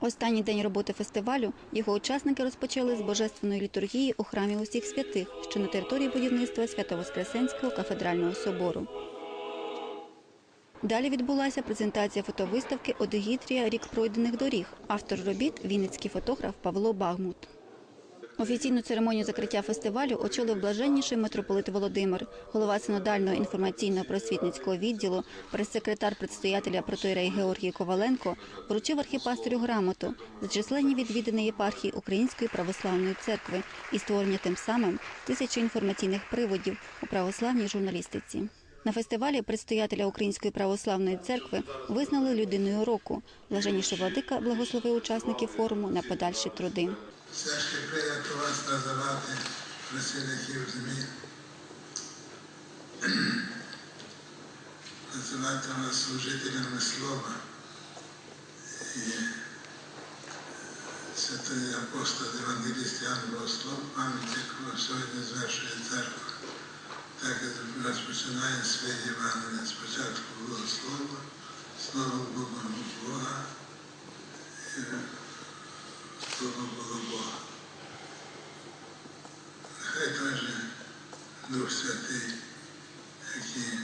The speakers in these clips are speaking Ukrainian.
Останній день роботи фестивалю його учасники розпочали з божественної літургії у храмі усіх святих, що на території будівництва Свято-Воскресенського кафедрального собору. Далі відбулася презентація фотовиставки Одегітрія Рік пройдених доріг. Автор робіт вінницький фотограф Павло Багмут. Офіційну церемонію закриття фестивалю очолив блаженніший митрополит Володимир, голова синодального інформаційно-просвітницького відділу, прес-секретар предстоятеля протоірей Георгій Коваленко вручив архіпасторю грамоту за численні відвідини єпархії Української православної церкви і створення тим самим тисячі інформаційних приводів у православній журналістиці. На фестивалі предстоятеля Української православної церкви визнали людиною року. Блаженніший владика благословив учасників форуму на подальші труди. Все ж таки прийнято вас називати працівників ЗМІ. Називати вас служителями слова. І святий апостол Євангеліст Ян Богослов, пам'ять якого сьогодні звершує церква. Так і розпочинає своє Євангеліє. Спочатку Дух які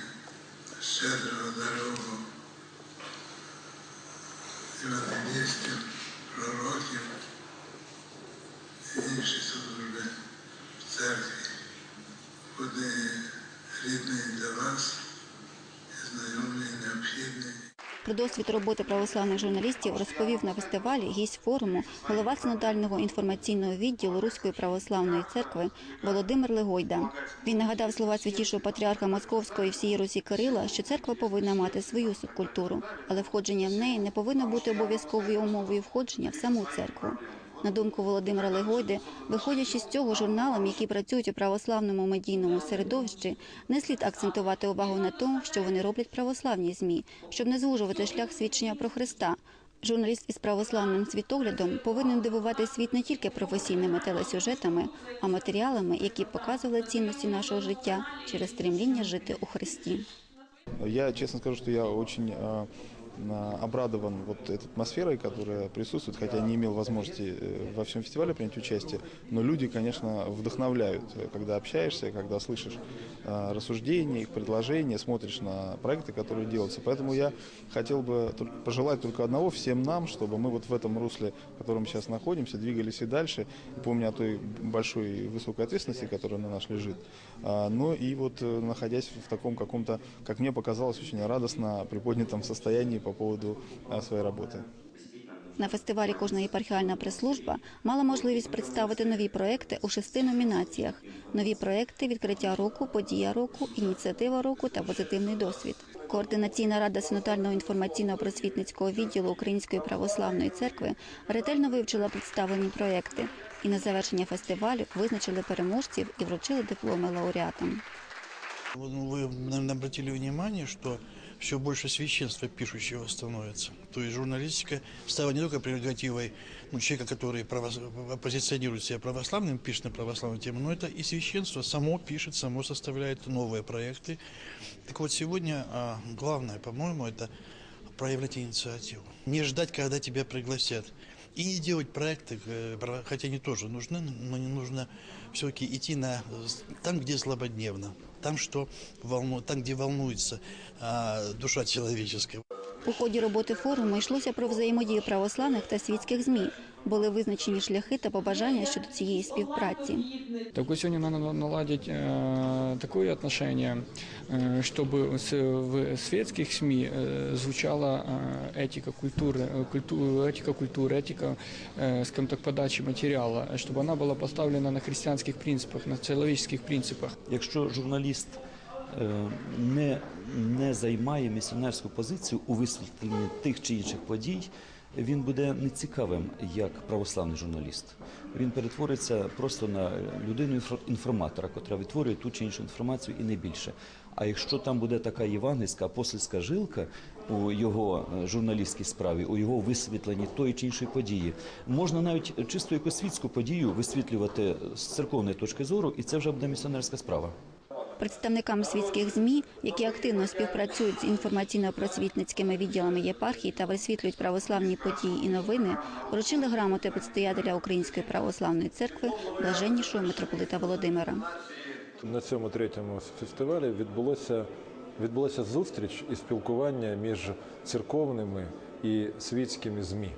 щедро одаровував івангелістів, пророків і інші служби в церкві, куди рідний для вас, і знайомий, і необхідний. Про досвід роботи православних журналістів розповів на фестивалі гість форуму голова синодального інформаційного відділу Руської православної церкви Володимир Легойда. Він нагадав слова святішого патріарха Московського і всієї Русі Кирила, що церква повинна мати свою субкультуру, але входження в неї не повинно бути обов'язковою умовою входження в саму церкву. На думку Володимира Легойди, виходячи з цього журналам, які працюють у православному медійному середовищі, не слід акцентувати увагу на тому, що вони роблять православні змі, щоб не звужувати шлях свідчення про Христа. Журналіст із православним світоглядом повинен дивувати світ не тільки професійними телесюжетами, а матеріалами, які показували цінності нашого життя через стремління жити у Христі. Я честно скажу, что я очень обрадован вот этой атмосферой, которая присутствует, хотя не имел возможности э, во всем фестивале принять участие, но люди, конечно, вдохновляют, э, когда общаешься, когда слышишь э, рассуждения, их предложения, смотришь на проекты, которые делаются. Поэтому я хотел бы пожелать только одного всем нам, чтобы мы вот в этом русле, в котором сейчас находимся, двигались и дальше, помня о той большой и высокой ответственности, которая на нас лежит, а, но и вот находясь в таком каком-то, как мне показалось, очень радостно приподнятом состоянии по поводу своей работы. На фестивалі кожна єпархіальна прес-служба мала можливість представити нові проекти у шести номінаціях: нові проекти, відкриття року, подія року, ініціатива року та позитивний досвід. Координаційна рада синодального інформаційно-просвітницького відділу Української православної церкви ретельно вивчила представлені проекти і на завершення фестивалю визначили переможців і вручили дипломи лауреатам. Ну, Вы, наверное, обратили внимание, что все больше священства пишущего становится. То есть журналистика стала не только прерогативой ну, человека, который правос- позиционирует себя православным, пишет на православную тему, но это и священство само пишет, само составляет новые проекты. Так вот, сегодня а, главное, по-моему, это проявлять инициативу. Не ждать, когда тебя пригласят. И не делать проекты, э, про- хотя они тоже нужны, но не нужно все-таки идти на э, с- там, где злободневно, там, что волну, там, где волнуется а, душа человеческая. У ході роботи форуму йшлося про взаємодію православних та світських змі. Були визначені шляхи та побажання щодо цієї співпраці. Так вот сегодня надо наладить э, такое отношение, э, чтобы с- в светских СМИ э, звучала э, этика культуры, э, культу- этика культуры, этика, э, скажем так, подачи материала, чтобы она была поставлена на христианских принципах, на человеческих принципах. Якщо журналіст е, не, не займає місіонерську позицію у висвітленні тих чи інших подій, він буде нецікавим як православний журналіст. Він перетвориться просто на людину інфо- інформатора, котра відтворює ту чи іншу інформацію і не більше. А якщо там буде така євангельська апостольська жилка у його е, журналістській справі, у його висвітленні тої чи іншої події, можна навіть чисто якусь світську подію висвітлювати з церковної точки зору, і це вже буде місіонерська справа. Представникам світських ЗМІ, які активно співпрацюють з інформаційно-просвітницькими відділами єпархії та висвітлюють православні події і новини, вручили грамоти предстоятеля Української православної церкви блаженнішого митрополита Володимира. На цьому третьому фестивалі відбулося, відбулася зустріч і спілкування між церковними і світськими ЗМІ.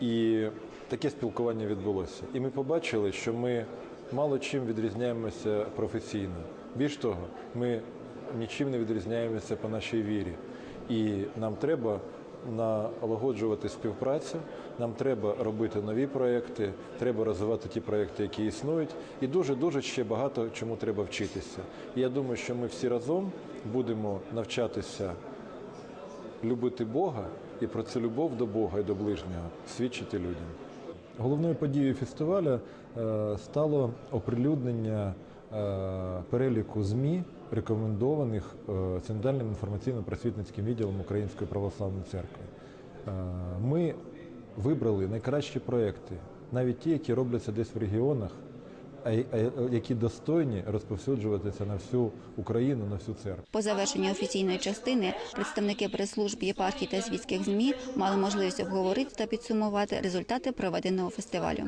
І таке спілкування відбулося. І ми побачили, що ми мало чим відрізняємося професійно. Більш того, ми нічим не відрізняємося по нашій вірі. І нам треба налагоджувати співпрацю, нам треба робити нові проекти, треба розвивати ті проекти, які існують, і дуже дуже ще багато чому треба вчитися. І я думаю, що ми всі разом будемо навчатися любити Бога і про цю любов до Бога і до ближнього свідчити людям. Головною подією фестивалю е, стало оприлюднення переліку ЗМІ, рекомендованих е, Центральним інформаційно-просвітницьким відділом Української православної церкви. Е, Ми вибрали найкращі проекти, навіть ті, які робляться десь в регіонах, а які достойні розповсюджуватися на всю Україну, на всю церкву. По завершенні офіційної частини представники прес-служб єпархій та світських ЗМІ мали можливість обговорити та підсумувати результати проведеного фестивалю.